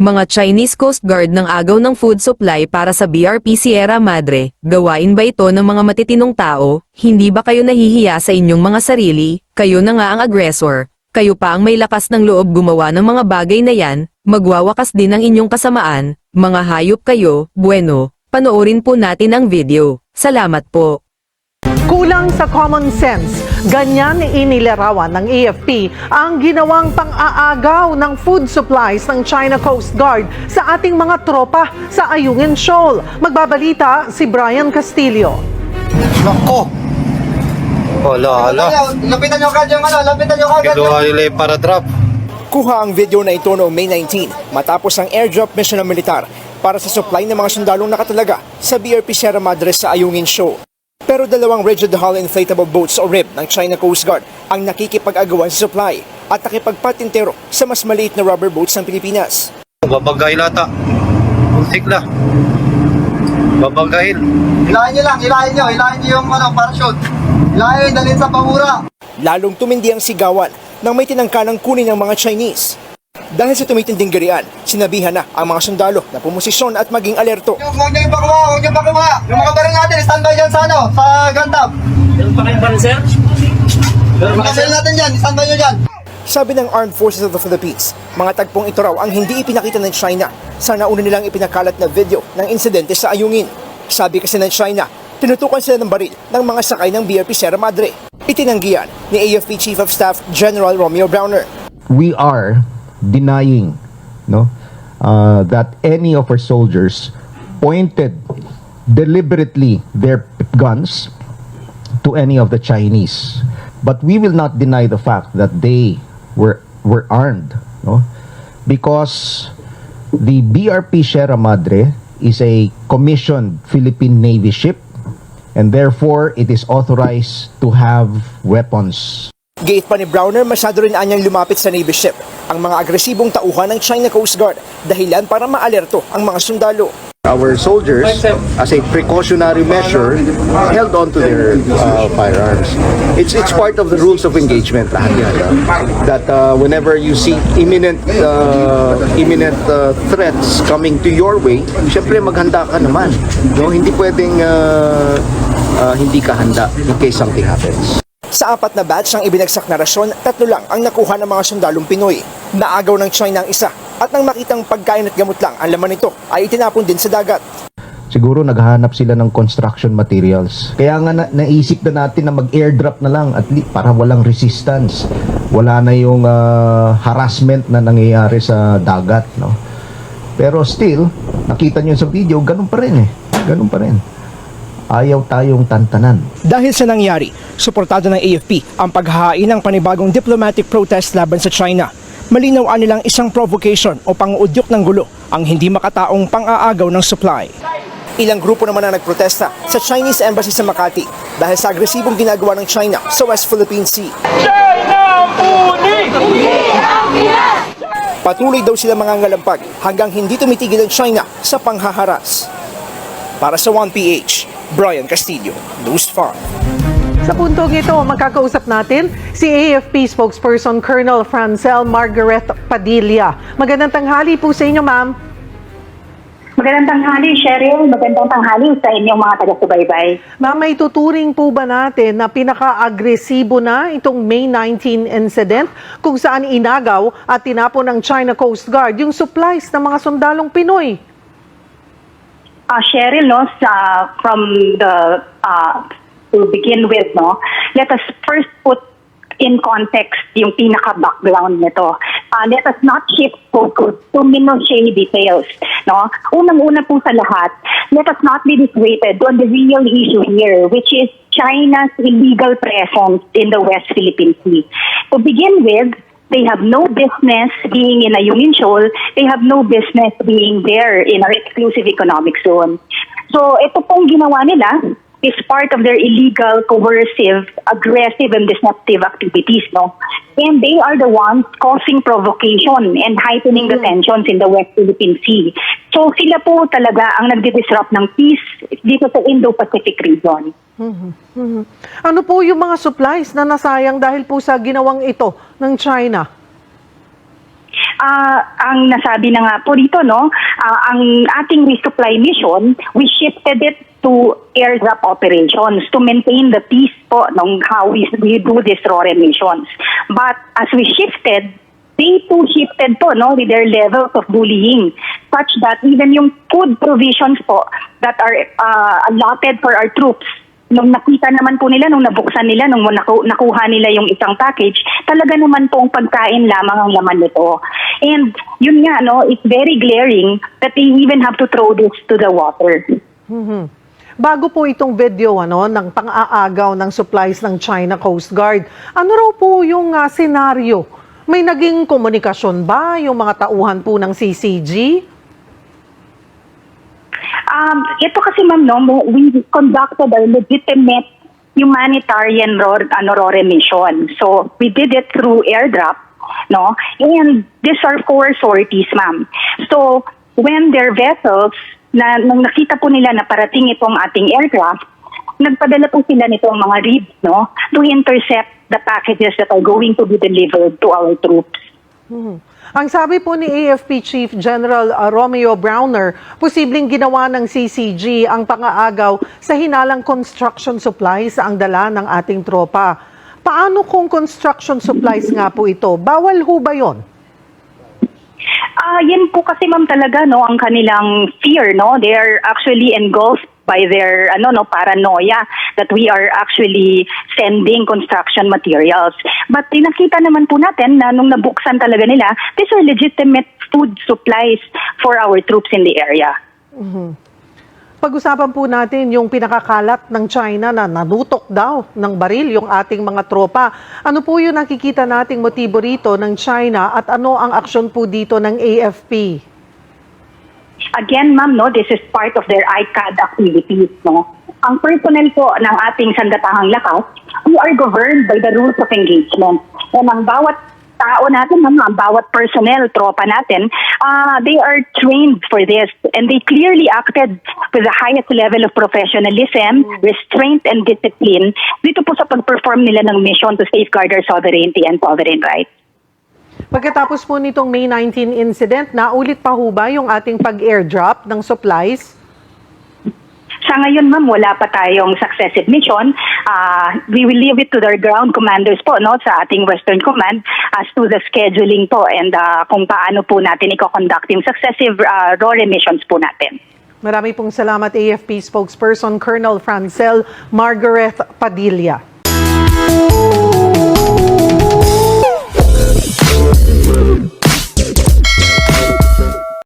Mga Chinese Coast Guard ng agaw ng food supply para sa BRP Sierra Madre, gawain ba ito ng mga matitinong tao? Hindi ba kayo nahihiya sa inyong mga sarili? Kayo na nga ang aggressor. Kayo pa ang may lakas ng loob gumawa ng mga bagay na yan, magwawakas din ang inyong kasamaan, mga hayop kayo, bueno, panoorin po natin ang video. Salamat po. Kulang sa common sense. Ganyan inilarawan ng AFP ang ginawang pang-aagaw ng food supplies ng China Coast Guard sa ating mga tropa sa Ayungin Shoal. Magbabalita si Brian Castillo. Nako! Wala, wala. Lapitan nyo kagad yung ano, lapitan nyo kagad yung... Gagawa nila yung para drop. Kuha ang video na ito noong May 19 matapos ang airdrop mission ng militar para sa supply ng mga sundalong nakatalaga sa BRP Sierra Madre sa Ayungin Show. Pero dalawang rigid hull inflatable boats o RIB ng China Coast Guard ang nakikipag-agawan sa supply at nakipagpatintero sa mas maliit na rubber boats ng Pilipinas. Babagay lata. Puntik na. Babagayin. Hilahin nyo lang, hilahin nyo, hilahin nyo yung ano, parachute. Hilahin, dalhin sa pamura. Lalong tumindi ang sigawan nang may tinangkanang kunin ng mga Chinese. Dahil sa tumitinding garian, sinabihan na ang mga sundalo na pumusisyon at maging alerto. Huwag nyo yung pakuha, huwag nyo yung pakuha. Yung mga baril natin, standby dyan sa ano, sa gantab. Meron pa kayong baril, sir? Meron Yung mga baril natin dyan, standby nyo dyan. Sabi ng Armed Forces of the Philippines, mga tagpong ito raw ang hindi ipinakita ng China sa nauna nilang ipinakalat na video ng insidente sa Ayungin. Sabi kasi ng China, tinutukan sila ng baril ng mga sakay ng BRP Sierra Madre. Itinanggihan ni AFP Chief of Staff General Romeo Browner. we are denying no? Uh, that any of our soldiers pointed deliberately their guns to any of the Chinese. But we will not deny the fact that they were were armed no? Because the BRP Sierra Madre is a commissioned Philippine Navy ship and therefore it is authorized to have weapons. Gate pa ni Browner, masyado rin anyang lumapit sa Navy ship ang mga agresibong tauhan ng China Coast Guard dahilan para maalerto ang mga sundalo. our soldiers, as a precautionary measure, held on to their uh, firearms. It's it's part of the rules of engagement lahat yan, ah. that uh, whenever you see imminent uh, imminent uh, threats coming to your way, syempre maghanda ka naman. No, hindi pwedeng uh, uh, hindi ka handa in case something happens. Sa apat na batch ng ibinagsak na rasyon, tatlo lang ang nakuha ng mga sundalong Pinoy. Naagaw ng China ang isa at nang makitang pagkain at gamot lang ang laman nito ay itinapon din sa dagat. Siguro naghahanap sila ng construction materials. Kaya nga na, naisip na natin na mag-airdrop na lang at least para walang resistance. Wala na yung ah, harassment na nangyayari sa dagat, no. Pero still, nakita niyo sa video, ganun pa rin eh. Ganun pa rin. Ayaw tayong tantanan. Dahil sa nangyari, suportado ng AFP ang paghahain ng panibagong diplomatic protest laban sa China. Malinaw nilang isang provocation o panguudyok ng gulo ang hindi makataong pang-aagaw ng supply. Ilang grupo naman ang nagprotesta sa Chinese Embassy sa Makati dahil sa agresibong ginagawa ng China sa West Philippine Sea. Patuloy daw sila mga ngalampag hanggang hindi tumitigil ang China sa panghaharas. Para sa 1PH, Brian Castillo, News 5. Sa puntong ito, magkakausap natin si AFP spokesperson Colonel Francel Margaret Padilla. Magandang tanghali po sa inyo, ma'am. Magandang tanghali, Cheryl. Magandang tanghali sa inyong mga taga-subaybay. Ma'am, may tuturing po ba natin na pinaka-agresibo na itong May 19 incident kung saan inagaw at tinapon ng China Coast Guard yung supplies ng mga sundalong Pinoy? Uh, Cheryl, no, sa, from the, uh, to begin with, no, let us first put in context yung pinaka-background nito. Uh, let us not shift focus to minutiae details. No? Unang-una po sa lahat, let us not be dissuaded on the real issue here, which is China's illegal presence in the West Philippine Sea. To begin with, they have no business being in a Union Shoal. They have no business being there in our exclusive economic zone. So ito pong ginawa nila is part of their illegal, coercive, aggressive, and deceptive activities, no? And they are the ones causing provocation and heightening the tensions in the West Philippine Sea. So sila po talaga ang nagdi-disrupt ng peace dito sa Indo-Pacific region. Mhm. Ano po yung mga supplies na nasayang dahil po sa ginawang ito ng China? Ah, ang nasabi na nga po dito, no, ah, ang ating resupply mission, we shifted it to airdrop operations to maintain the peace po nung how we, we do these RORE missions. But as we shifted, they too shifted po no, with their levels of bullying such that even yung food provisions po that are ah, allotted for our troops nung nakita naman po nila, nung nabuksan nila, nung naku- nakuha nila yung isang package, talaga naman pong pagkain lamang ang laman nito. And yun nga, no, it's very glaring that they even have to throw this to the water. Bago po itong video ano, ng pang-aagaw ng supplies ng China Coast Guard, ano raw po yung ah, senaryo? May naging komunikasyon ba yung mga tauhan po ng CCG? Um, ito kasi ma'am, no, we conducted a legitimate humanitarian ROR, ano, RORE mission. So, we did it through airdrop, no? And these are four sorties, ma'am. So, when their vessels, na, nung nakita po nila na parating itong ating aircraft, nagpadala po sila nitong mga ribs, no? To intercept the packages that are going to be delivered to our troops. Ang sabi po ni AFP Chief General ah, Romeo Browner, posibleng ginawa ng CCG ang pang-aagaw sa hinalang construction supplies ang dala ng ating tropa. Paano kung construction supplies nga po ito? Bawal ho ba yon? Ah, yan po kasi ma'am talaga no ang kanilang fear no. They are actually engulfed by their ano no paranoia that we are actually sending construction materials. But tinakita naman po natin na nung nabuksan talaga nila, these are legitimate food supplies for our troops in the area. Pag-usapan po natin yung pinakakalat ng China na nanutok daw ng baril yung ating mga tropa. Ano po yung nakikita nating motibo rito ng China at ano ang aksyon po dito ng AFP? Again, ma'am, no, this is part of their ICAD activities, no. Ang personnel po ng ating sandatahang lakas, we are governed by the rules of engagement. And ang bawat tao natin, ma'am, ang bawat personnel, tropa natin, ah, they are trained for this. And they clearly acted with the highest level of professionalism, restraint, and discipline dito po sa pag-perform nila ng mission to safeguard our sovereignty and sovereign rights. Pagkatapos po nitong May 19 incident, naulit pa ho ba yung ating pag-airdrop ng supplies? Sa ngayon, ma'am, wala pa tayong successive mission. Ah, we will leave it to their ground commanders po, no, sa ating Western Command as to the scheduling po and ah, kung paano po natin i-conduct yung successive uh, RORE missions po natin. Marami pong salamat AFP spokesperson Colonel Francel Margaret Padilla. Thank you.